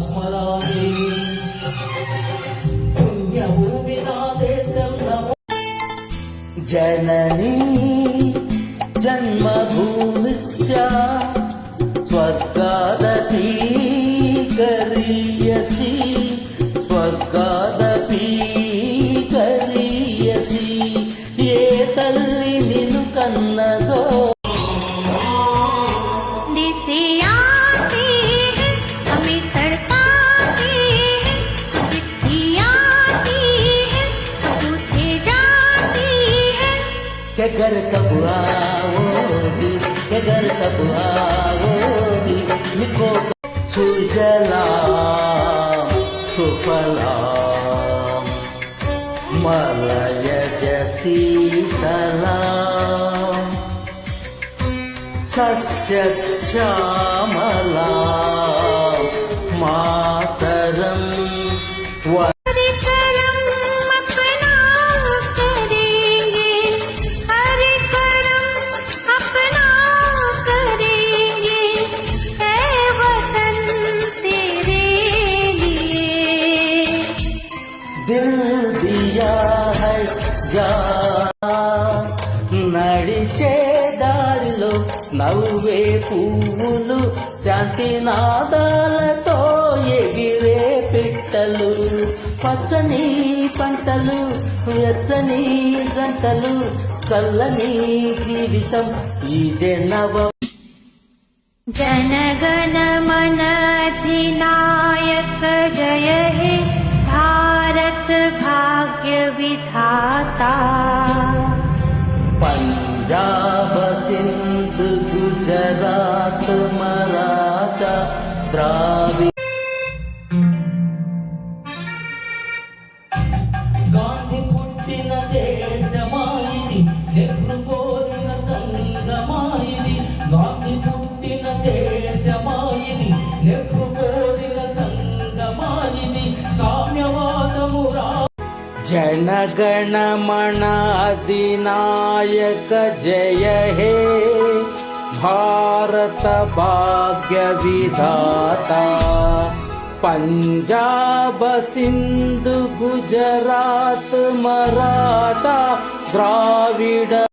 స్మరామి పుణ్యభూమి నా దేశం జననీ జన్మభూమిశ స్వర్గాదీ కరియసి స్వర్గాదీ కరియసి ఏ తల్లి నిన్ను కన్నది? घर कब आओगी के घर कब आओगी निको सुजला सुफला मलय सीतला सस्य श्यामला मातरं दिया है जा నడిచే దారిలో నవ్వే పువ్వులు శాంతి నాదాలతో ఎగిరే పిట్టలు పచ్చని పంటలు వెచ్చని గంటలు చల్లని జీవితం ఇదే నవ जनगण मन अधिनायक जय विधाता పంజాబ్ సింధు గుజరాత్ మరాఠా ద్రావి గాంధీ పుట్టిన దేశమాయిది నెహ్రు కోరిన సంగమాయిది గాంధీ जनगणमणादिनायक जय हे। भारतभाग्यविधाता पञ्जाब सिन्धु गुजरात् मराठा द्राविड